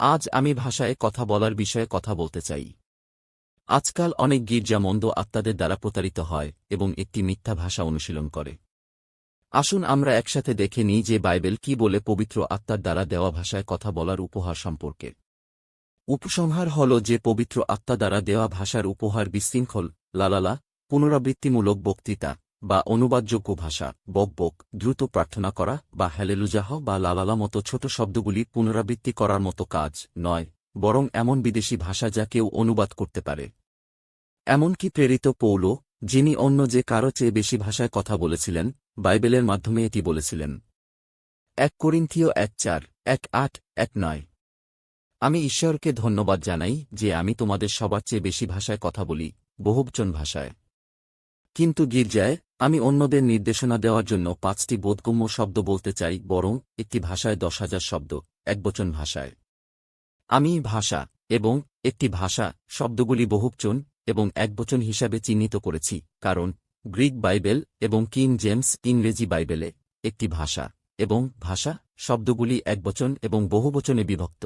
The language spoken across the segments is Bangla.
আজ আমি ভাষায় কথা বলার বিষয়ে কথা বলতে চাই। আজকাল অনেক গির্জা মন্দ আত্মাদের দ্বারা প্রতারিত হয় এবং একটি মিথ্যা ভাষা অনুশীলন করে। আসুন আমরা একসাথে দেখে নিই যে বাইবেল কি বলে পবিত্র আত্মার দ্বারা দেওয়া ভাষায় কথা বলার উপহার সম্পর্কে। উপসংহার হল যে পবিত্র আত্মা দ্বারা দেওয়া ভাষার উপহার বিশৃঙ্খল, লালালা, পুনরাবৃত্তিমূলক বক্তৃতা। বা অনুবাদযোগ্য ভাষা বকবক দ্রুত প্রার্থনা করা বা হ্যালেলুজাহ বা লালালা মতো ছোট শব্দগুলি পুনরাবৃত্তি করার মতো কাজ নয়, বরং এমন বিদেশি ভাষা যা কেউ অনুবাদ করতে পারে। এমনকি প্রেরিত পৌল, যিনি অন্য যে কারও চেয়ে বেশি ভাষায় কথা বলেছিলেন, বাইবেলের মাধ্যমে এটি বলেছিলেন। এক করিন্থীয় এক চার, এক আট, এক নয়। আমি ঈশ্বরকে ধন্যবাদ জানাই যে আমি তোমাদের সবার চেয়ে বেশি ভাষায় কথা বলি, বহুবচন ভাষায়। কিন্তু গির্জায় আমি অন্যদের নির্দেশনা দেওয়ার জন্য পাঁচটি বোধগম্য শব্দ বলতে চাই, বরং একটি ভাষায় দশ হাজার শব্দ, একবচন ভাষায়। আমি ভাষা এবং একটি ভাষা শব্দগুলি বহুবচন এবং একবচন হিসাবে চিহ্নিত করেছি, কারণ গ্রিক বাইবেল এবং কিং জেমস ইংরেজি বাইবেলে একটি ভাষা এবং ভাষা শব্দগুলি একবচন এবং বহুবচনে বিভক্ত।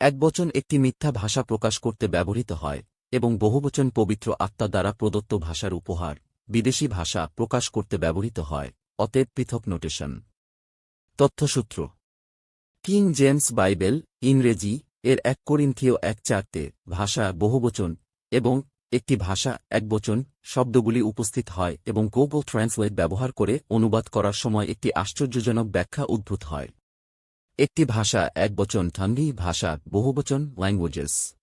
একবচন একটি মিথ্যা ভাষা প্রকাশ করতে ব্যবহৃত হয় এবং বহুবচন পবিত্র আত্মা দ্বারা প্রদত্ত ভাষার উপহার, বিদেশি ভাষা প্রকাশ করতে ব্যবহৃত হয় অতএব পৃথক নোটেশন। তথ্যসূত্র। কিং জেমস বাইবেল, ইংরেজি, এর এক করিন্থীয় এক চারতে, ভাষা বহুবচন, এবং একটি ভাষা একবচন, শব্দগুলি উপস্থিত হয় এবং গুগল ট্রান্সলেট ব্যবহার করে অনুবাদ করার সময় একটি আশ্চর্যজনক ব্যাখ্যা উদ্ভূত হয়। একটি ভাষা একবচন ঠান্ডি ভাষা বহুবচন ল্যাঙ্গুয়েজেস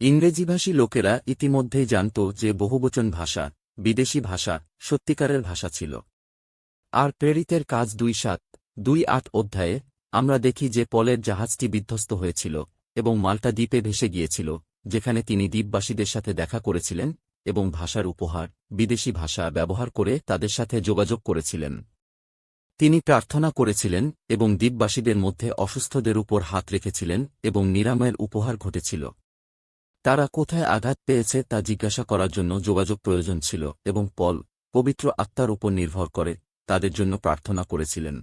ইংরেজিভাষী লোকেরা ইতিমধ্যেই জানত যে বহুবচন ভাষা, বিদেশি ভাষা, সত্যিকারের ভাষা ছিল। আর প্রেরিতের কাজ দুই সাত, দুই আট অধ্যায়ে আমরা দেখি যে পলের জাহাজটি বিধ্বস্ত হয়েছিল এবং মাল্টা দ্বীপে ভেসে গিয়েছিল, যেখানে তিনি দ্বীপবাসীদের সাথে দেখা করেছিলেন এবং ভাষার উপহার, বিদেশি ভাষা ব্যবহার করে তাদের সাথে যোগাযোগ করেছিলেন। তিনি প্রার্থনা করেছিলেন এবং দ্বীপবাসীদের মধ্যে অসুস্থদের উপর হাত রেখেছিলেন এবং নিরাময়ের উপহার ঘটেছিল। তারা কোথায় আঘাত পেয়েছে তা জিজ্ঞাসা করার জন্য যোগাযোগ প্রয়োজন ছিল এবং পল পবিত্র আত্মার উপর নির্ভর করে তাদের জন্য প্রার্থনা করেছিলেন।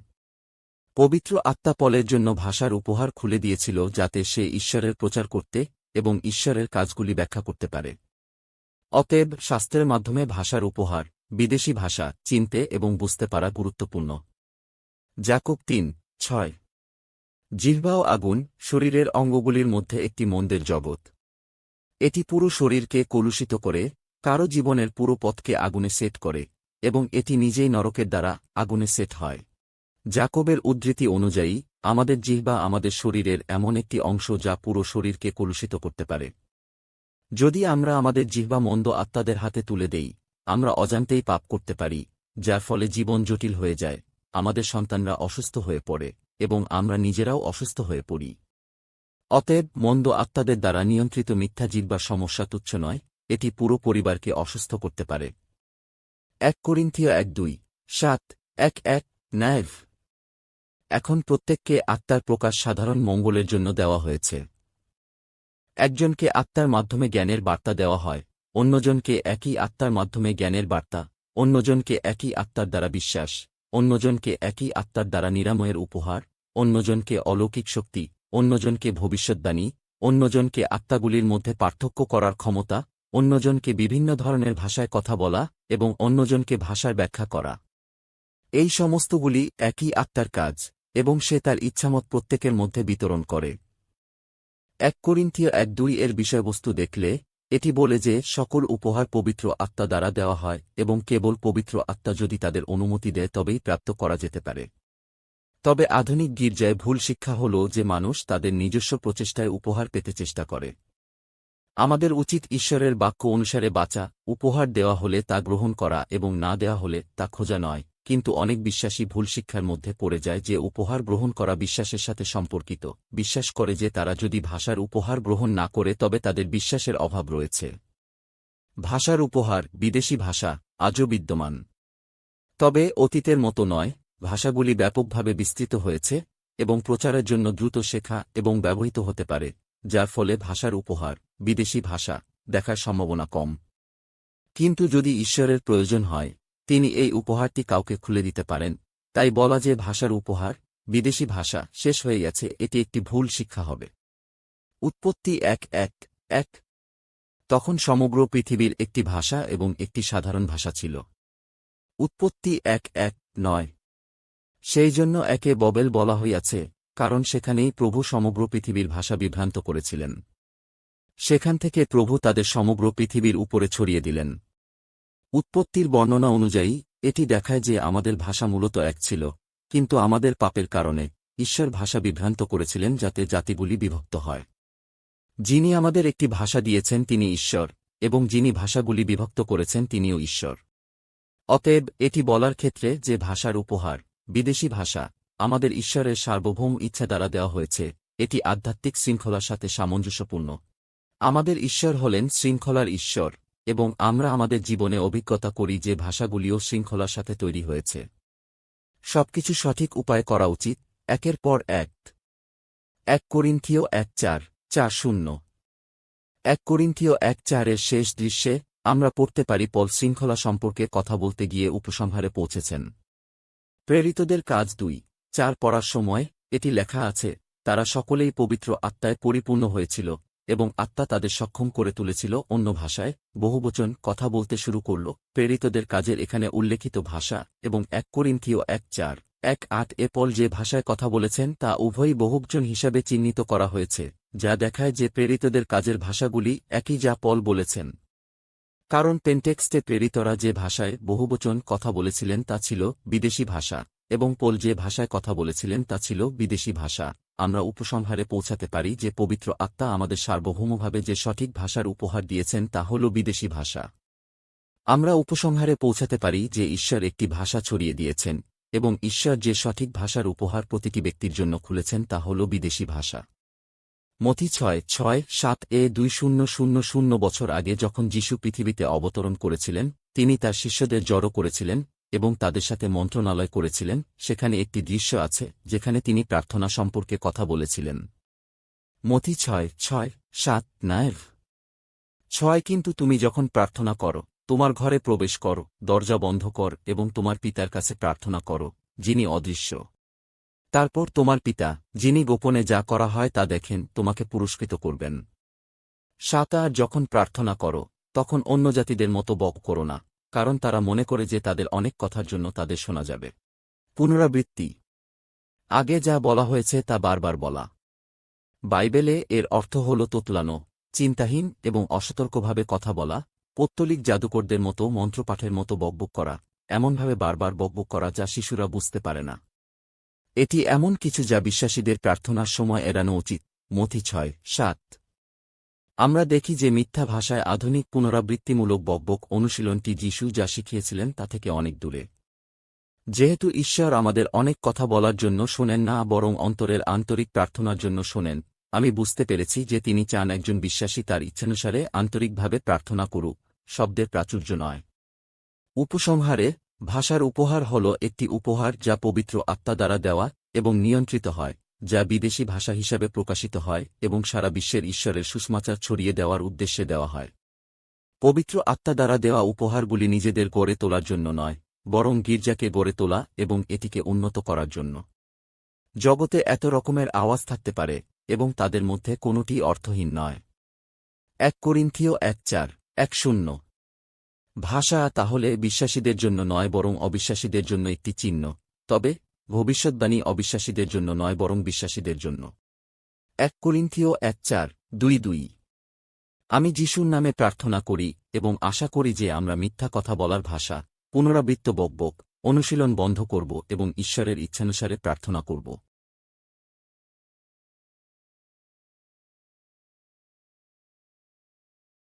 পবিত্র আত্মা পলের জন্য ভাষার উপহার খুলে দিয়েছিল যাতে সে ঈশ্বরের প্রচার করতে এবং ঈশ্বরের কাজগুলি ব্যাখ্যা করতে পারে। অতএব শাস্ত্রের মাধ্যমে ভাষার উপহার, বিদেশি ভাষা, চিনতে এবং বুঝতে পারা গুরুত্বপূর্ণ। জাকুব তিন, ছয়। জিহ্বাও আগুন, শরীরের অঙ্গগুলির মধ্যে একটি মন্দের জগৎ। এটি পুরো শরীরকে কলুষিত করে, কারও জীবনের পুরো পথকে আগুনে সেট করে, এবং এটি নিজেই নরকের দ্বারা আগুনে সেট হয়। জাকবের উদ্ধৃতি অনুযায়ী, আমাদের জিহ্বা আমাদের শরীরের এমন একটি অংশ যা পুরো শরীরকে কলুষিত করতে পারে। যদি আমরা আমাদের জিহ্বা মন্দ আত্মাদের হাতে তুলে দেই, আমরা অজান্তেই পাপ করতে পারি, যার ফলে জীবন জটিল হয়ে যায়, আমাদের সন্তানরা অসুস্থ হয়ে পড়ে, এবং আমরা নিজেরাও অসুস্থ হয়ে পড়ি। অতএব মন্দ আত্মাদের দ্বারা নিয়ন্ত্রিত মিথ্যা জিহ্বার সমস্যা তুচ্ছ নয়, এটি পুরো পরিবারকে অসুস্থ করতে পারে। এক করিন্থীয় এক দুই, সাত, এক এক ন্যায়ভ এখন প্রত্যেককে আত্মার প্রকাশ সাধারণ মঙ্গলের জন্য দেওয়া হয়েছে। একজনকে আত্মার মাধ্যমে জ্ঞানের বার্তা দেওয়া হয়, অন্যজনকে একই আত্মার মাধ্যমে জ্ঞানের বার্তা, অন্যজনকে একই আত্মার দ্বারা বিশ্বাস, অন্যজনকে একই আত্মার দ্বারা নিরাময়ের উপহার, অন্যজনকে অলৌকিক শক্তি অন্যজনকে ভবিষ্যৎবাণী অন্যজনকে আত্মাগুলির মধ্যে পার্থক্য করার ক্ষমতা, অন্যজনকে বিভিন্ন ধরনের ভাষায় কথা বলা এবং অন্যজনকে ভাষার ব্যাখ্যা করা। এই সমস্তগুলি একই আত্মার কাজ এবং সে তার ইচ্ছামত প্রত্যেকের মধ্যে বিতরণ করে। এক করিন্থীয় এক দুই এর বিষয়বস্তু দেখলে, এটি বলে যে সকল উপহার পবিত্র আত্মা দ্বারা দেওয়া হয় এবং কেবল পবিত্র আত্মা যদি তাদের অনুমতি দেয় তবেই প্রাপ্ত করা যেতে পারে। তবে আধুনিক গির্জায় ভুল শিক্ষা হল যে মানুষ তাদের নিজস্ব প্রচেষ্টায় উপহার পেতে চেষ্টা করে। আমাদের উচিত ঈশ্বরের বাক্য অনুসারে বাঁচা, উপহার দেওয়া হলে তা গ্রহণ করা এবং না দেওয়া হলে তা খোঁজা নয়, কিন্তু অনেক বিশ্বাসী ভুল শিক্ষার মধ্যে পড়ে যায় যে উপহার গ্রহণ করা বিশ্বাসের সাথে সম্পর্কিত, বিশ্বাস করে যে তারা যদি ভাষার উপহার গ্রহণ না করে তবে তাদের বিশ্বাসের অভাব রয়েছে। ভাষার উপহার, বিদেশি ভাষা, আজও বিদ্যমান। তবে অতীতের মতো নয় ভাষাগুলি ব্যাপকভাবে বিস্তৃত হয়েছে এবং প্রচারের জন্য দ্রুত শেখা এবং ব্যবহৃত হতে পারে, যার ফলে ভাষার উপহার, বিদেশি ভাষা, দেখার সম্ভাবনা কম। কিন্তু যদি ঈশ্বরের প্রয়োজন হয়, তিনি এই উপহারটি কাউকে খুলে দিতে পারেন। তাই বলা যে ভাষার উপহার, বিদেশি ভাষা শেষ হয়ে গেছে, এটি একটি ভুল শিক্ষা হবে। উৎপত্তি এক এক এক। তখন সমগ্র পৃথিবীর একটি ভাষা এবং একটি সাধারণ ভাষা ছিল। উৎপত্তি এক এক নয়। সেই জন্য একে ববেল বলা হইয়াছে, কারণ সেখানেই প্রভু সমগ্র পৃথিবীর ভাষা বিভ্রান্ত করেছিলেন। সেখান থেকে প্রভু তাদের সমগ্র পৃথিবীর উপরে ছড়িয়ে দিলেন। উৎপত্তির বর্ণনা অনুযায়ী, এটি দেখায় যে আমাদের ভাষা মূলত এক ছিল, কিন্তু আমাদের পাপের কারণে ঈশ্বর ভাষা বিভ্রান্ত করেছিলেন যাতে জাতিগুলি বিভক্ত হয়। যিনি আমাদের একটি ভাষা দিয়েছেন তিনি ঈশ্বর, এবং যিনি ভাষাগুলি বিভক্ত করেছেন তিনিও ঈশ্বর। অতএব এটি বলার ক্ষেত্রে যে ভাষার উপহার বিদেশি ভাষা। আমাদের ঈশ্বরের সার্বভৌম ইচ্ছা দ্বারা দেওয়া হয়েছে। এটি আধ্যাত্মিক শৃঙ্খলার সাথে সামঞ্জস্যপূর্ণ। আমাদের ঈশ্বর হলেন শৃঙ্খলার ঈশ্বর, এবং আমরা আমাদের জীবনে অভিজ্ঞতা করি যে ভাষাগুলিও শৃঙ্খলার সাথে তৈরি হয়েছে। সবকিছু সঠিক উপায় করা উচিত, একের পর এক। এক করিন্থীয় এক চার চার শূন্য। এক করিন্থীয় এক চারের শেষ দৃশ্যে আমরা পড়তে পারি পল শৃঙ্খলা সম্পর্কে কথা বলতে গিয়ে উপসংহারে পৌঁছেছেন। প্রেরিতদের কাজ দুই। চার, পড়ার সময় এটি লেখা আছে, তারা সকলেই পবিত্র আত্মায় পরিপূর্ণ হয়েছিল এবং আত্মা তাদের সক্ষম করে তুলেছিল অন্য ভাষায়। বহুবচন কথা বলতে শুরু করল। প্রেরিতদের কাজের এখানে উল্লেখিত ভাষা এবং এক করিন্থীয় এক চার, এক আট এ পল যে ভাষায় কথা বলেছেন তা উভয়ই বহুবচন হিসাবে চিহ্নিত করা হয়েছে, যা দেখায় যে প্রেরিতদের কাজের ভাষাগুলি একই যা পল বলেছেন। কারণ পেন্টেক্সটে প্রেরিতরা যে ভাষায় বহুবচন কথা বলেছিলেন তা ছিল বিদেশি ভাষা, এবং পোল যে ভাষায় কথা বলেছিলেন তা ছিল বিদেশি ভাষা। আমরা উপসংহারে পৌঁছাতে পারি যে পবিত্র আত্মা আমাদের সার্বভৌমভাবে যে সঠিক ভাষার উপহার দিয়েছেন তা হল বিদেশি ভাষা। আমরা উপসংহারে পৌঁছাতে পারি যে ঈশ্বর একটি ভাষা ছড়িয়ে দিয়েছেন, এবং ঈশ্বর যে সঠিক ভাষার উপহার প্রতিটি ব্যক্তির জন্য খুলেছেন তা হল বিদেশি ভাষা। মতি ছয় ছয়, সাত এ দুই শূন্য শূন্য শূন্য বছর আগে যখন যিশু পৃথিবীতে অবতরণ করেছিলেন, তিনি তার শিষ্যদের জড়ো করেছিলেন এবং তাদের সাথে মন্ত্রণালয় করেছিলেন, সেখানে একটি দৃশ্য আছে, যেখানে তিনি প্রার্থনা সম্পর্কে কথা বলেছিলেন। মতি ছয় ছয়, সাত নায়ের ছয়, কিন্তু তুমি যখন প্রার্থনা করো, তোমার ঘরে প্রবেশ করো, দরজা বন্ধ কর এবং তোমার পিতার কাছে প্রার্থনা করো, যিনি অদৃশ্য। তারপর তোমার পিতা, যিনি গোপনে যা করা হয় তা দেখেন, তোমাকে পুরস্কৃত করবেন। সাত আর যখন প্রার্থনা করো, তখন অন্য জাতিদের মতো বক করো না, কারণ তারা মনে করে যে তাদের অনেক কথার জন্য তাদের শোনা যাবে। পুনরাবৃত্তি। আগে যা বলা হয়েছে তা বারবার বলা। বাইবেলে এর অর্থ হল তোতলানো, চিন্তাহীন এবং অসতর্কভাবে কথা বলা, পত্তলিক জাদুকরদের মতো মন্ত্রপাঠের মতো বকবক করা, এমনভাবে বারবার বকবক করা যা শিশুরা বুঝতে পারে না। এটি এমন কিছু যা বিশ্বাসীদের প্রার্থনার সময় এড়ানো উচিত। মথি ছয়, সাত। আমরা দেখি যে মিথ্যা ভাষায় আধুনিক পুনরাবৃত্তিমূলক বকবক অনুশীলনটি যিশু যা শিখিয়েছিলেন তা থেকে অনেক দূরে। যেহেতু ঈশ্বর আমাদের অনেক কথা বলার জন্য শোনেন না, বরং অন্তরের আন্তরিক প্রার্থনার জন্য শোনেন, আমি বুঝতে পেরেছি যে তিনি চান একজন বিশ্বাসী তার ইচ্ছানুসারে আন্তরিকভাবে প্রার্থনা করুক, শব্দের প্রাচুর্য নয়। উপসংহারে ভাষার উপহার হল একটি উপহার যা পবিত্র আত্মা দ্বারা দেওয়া এবং নিয়ন্ত্রিত হয়, যা বিদেশি ভাষা হিসাবে প্রকাশিত হয় এবং সারা বিশ্বের ঈশ্বরের সুষমাচার ছড়িয়ে দেওয়ার উদ্দেশ্যে দেওয়া হয়। পবিত্র আত্মা দ্বারা দেওয়া উপহারগুলি নিজেদের গড়ে তোলার জন্য নয়, বরং গির্জাকে গড়ে তোলা এবং এটিকে উন্নত করার জন্য। জগতে এত রকমের আওয়াজ থাকতে পারে এবং তাদের মধ্যে কোনোটি অর্থহীন নয়। এক করিন্থীয় এক চার, এক শূন্য ভাষা তাহলে বিশ্বাসীদের জন্য নয় বরং অবিশ্বাসীদের জন্য একটি চিহ্ন। তবে ভবিষ্যৎবাণী অবিশ্বাসীদের জন্য নয় বরং বিশ্বাসীদের জন্য। এক করিন্থীয় এক চার, দুই দুই। আমি যিশুর নামে প্রার্থনা করি এবং আশা করি যে আমরা মিথ্যা কথা বলার ভাষা, পুনরাবৃত্ত বকবক, অনুশীলন বন্ধ করব এবং ঈশ্বরের ইচ্ছানুসারে প্রার্থনা করব।